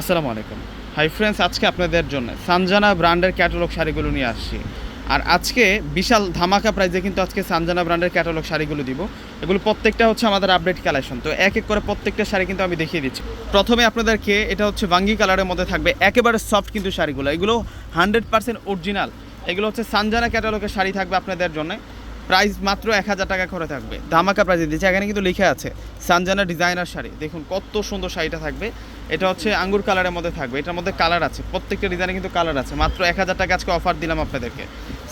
আসসালামু আলাইকুম। Hi friends আজকে আপনাদের জন্য সানজানা ব্র্যান্ডের ক্যাটালগ শাড়িগুলো নিয়ে আসছি। আর আজকে বিশাল ধামাকা প্রাইজে কিন্তু আজকে সানজানা ব্র্যান্ডের ক্যাটালগ শাড়িগুলো দিব। এগুলো প্রত্যেকটা হচ্ছে আমাদের আপডেট কালেকশন তো এক এক করে প্রত্যেকটা শাড়ি কিন্তু আমি দেখিয়ে দিচ্ছি। প্রথমে আপনাদেরকে এটা হচ্ছে বাঙ্গি কালারের মধ্যে থাকবে একেবারে সফট কিন্তু শাড়িগুলো। এগুলো হান্ড্রেড পার্সেন্ট অরিজিনাল এগুলো হচ্ছে সানজানা ক্যাটালগের শাড়ি থাকবে আপনাদের জন্য। প্রাইস মাত্র এক হাজার টাকা করে থাকবে। ধামাকা প্রাইজে দিচ্ছে এখানে কিন্তু লিখে আছে, সানজানা ডিজাইনার শাড়ি। দেখুন কত সুন্দর শাড়িটা থাকবে। এটা হচ্ছে আঙ্গুর কালারের মধ্যে থাকবে। এটার মধ্যে কালার আছে। প্রত্যেকটা ডিজাইনে কিন্তু কালার আছে। মাত্র এক হাজার টাকা আজকে অফার দিলাম আপনাদেরকে।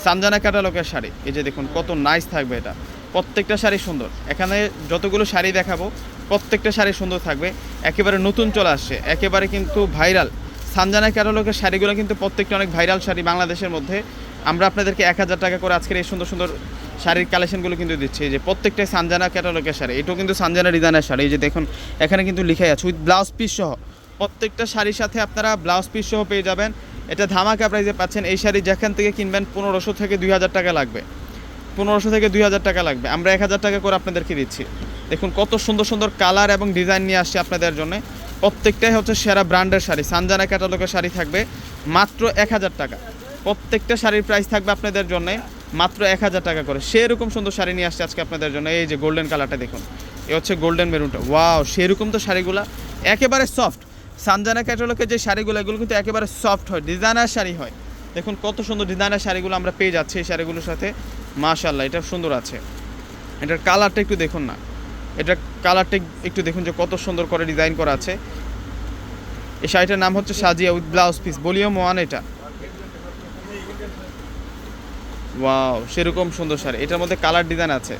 সানজানা ক্যাটালগের শাড়ি। এই যে দেখুন কত নাইস থাকবে এটা। প্রত্যেকটা শাড়ি সুন্দর। এখানে যতগুলো শাড়ি দেখাবো, প্রত্যেকটা শাড়ি সুন্দর থাকবে। একেবারে নতুন চলে আসছে। একেবারে কিন্তু ভাইরাল সানজানা ক্যাটালগের শাড়িগুলো কিন্তু প্রত্যেকটা অনেক ভাইরাল শাড়ি বাংলাদেশের মধ্যে। আমরা আপনাদেরকে এক হাজার টাকা করে আজকের এই সুন্দর সুন্দর শাড়ির কালেকশনগুলো কিন্তু দিচ্ছি। যে প্রত্যেকটাই সানজানা ক্যাটালগের শাড়ি, এটাও কিন্তু সানজানা ডিজাইনের শাড়ি। এই যে দেখুন, এখানে কিন্তু লিখাই আছে উইথ ব্লাউজ পিস সহ। প্রত্যেকটা শাড়ির সাথে আপনারা ব্লাউজ পিস সহ পেয়ে যাবেন। এটা ধামাকা প্রাইসে পাচ্ছেন। এই শাড়ি যেখান থেকে কিনবেন পনেরোশো থেকে দুই হাজার টাকা লাগবে। পনেরোশো থেকে দুই হাজার টাকা লাগবে। আমরা এক হাজার টাকা করে আপনাদেরকে দিচ্ছি। দেখুন, কত সুন্দর সুন্দর কালার এবং ডিজাইন নিয়ে আসছে আপনাদের জন্য। প্রত্যেকটাই হচ্ছে সেরা ব্র্যান্ডের শাড়ি। সানজানা ক্যাটালগের শাড়ি থাকবে মাত্র এক হাজার টাকা। প্রত্যেকটা শাড়ির প্রাইস থাকবে আপনাদের জন্য মাত্র এক হাজার টাকা করে। সেরকম সুন্দর শাড়ি নিয়ে আসছে আজকে আপনাদের জন্য। এই যে গোল্ডেন কালারটা দেখুন, এ হচ্ছে গোল্ডেন মেরুনটা ওয়াও সেরকম তো শাড়িগুলো একেবারে সফট সানজানা ক্যাটালগের যে শাড়িগুলো, এগুলো কিন্তু একেবারে সফট হয়। ডিজাইনার শাড়ি হয়। দেখুন কত সুন্দর ডিজাইনার শাড়িগুলো আমরা পেয়ে যাচ্ছি এই শাড়িগুলোর সাথে। মাশাল্লাহ এটা সুন্দর আছে। এটার কালারটা একটু দেখুন না। এটার কালারটা একটু দেখুন যে কত সুন্দর করে ডিজাইন করা আছে। এই শাড়িটার নাম হচ্ছে সাজিয়া উইথ ব্লাউজ পিস বলিও ওয়ান এটা। ওয়াও, সেরকম সুন্দর শাড়ি। এটার মধ্যে কালার ডিজাইন আছে।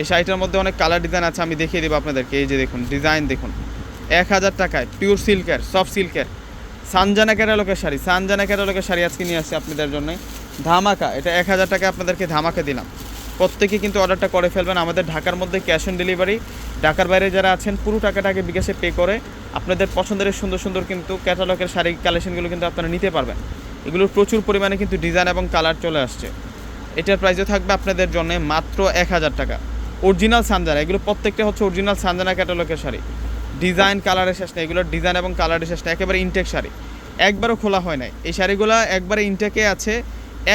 এই শাড়িটার মধ্যে অনেক কালার ডিজাইন আছে, আমি দেখিয়ে দেবো আপনাদেরকে। এই যে দেখুন, ডিজাইন দেখুন। এক হাজার টাকায় পিওর সিল্কের সফট সিল্কের সানজানা ক্যাটালগের শাড়ি, সানজানা ক্যাটালগের শাড়ি আজকে নিয়ে আসছি আপনাদের জন্য। ধামাকা, এটা এক হাজার টাকায় আপনাদেরকে ধামাকা দিলাম। প্রত্যেকে কিন্তু অর্ডারটা করে ফেলবেন। আমাদের ঢাকার মধ্যে ক্যাশ অন ডেলিভারি ঢাকার বাইরে যারা আছেন, পুরো টাকাটাকে বিকাশে পে করে আপনাদের পছন্দের সুন্দর সুন্দর কিন্তু ক্যাটালগের শাড়ি কালেকশনগুলো কিন্তু আপনারা নিতে পারবেন। এগুলোর প্রচুর পরিমাণে কিন্তু ডিজাইন এবং কালার চলে আসছে। এটার প্রাইসও থাকবে আপনাদের জন্য মাত্র এক হাজার টাকা। অরিজিনাল সানজানা এগুলো প্রত্যেকটা হচ্ছে অরিজিনাল সানজানা ক্যাটালগের শাড়ি। ডিজাইন কালারের শেষ নেই এগুলোর ডিজাইন এবং কালারের শেষ নেই, একেবারে ইনটেক শাড়ি। একবারও খোলা হয় নাই। এই শাড়িগুলো একবারে ইনটেকে আছে।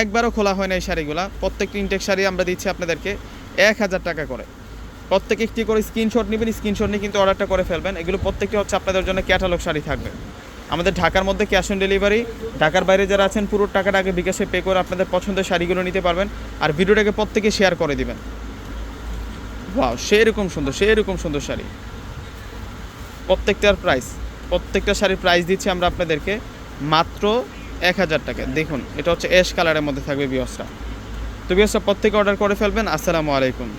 একবারও খোলা হয় না এই শাড়িগুলো। প্রত্যেকটি ইনটেক শাড়ি আমরা দিচ্ছি আপনাদেরকে এক হাজার টাকা করে। প্রত্যেক একটি করে স্ক্রিনশট নেবেন স্ক্রিনশট নিয়ে কিন্তু অর্ডারটা করে ফেলবেন। এগুলো প্রত্যেকটি হচ্ছে আপনাদের জন্য ক্যাটালগ শাড়ি থাকবে। আমাদের ঢাকার মধ্যে ক্যাশ অন ডেলিভারি ঢাকার বাইরে যারা আছেন, পুরো টাকাটা আগে বিকাশে পে করে আপনাদের পছন্দের শাড়িগুলো নিতে পারবেন আর ভিডিওটাকে প্রত্যেকে শেয়ার করে দিবেন। ওয়াও সেরকম সুন্দর সেরকম সুন্দর শাড়ি। প্রত্যেকটার প্রাইস প্রত্যেকটা শাড়ির প্রাইস দিচ্ছি আমরা আপনাদেরকে মাত্র এক হাজার টাকা। দেখুন, এটা হচ্ছে অ্যাশ কালারের মধ্যে থাকবে বিয়সটা। তো বিয়সটা প্রত্যেকে অর্ডার করে ফেলবেন। আসসালামু আলাইকুম।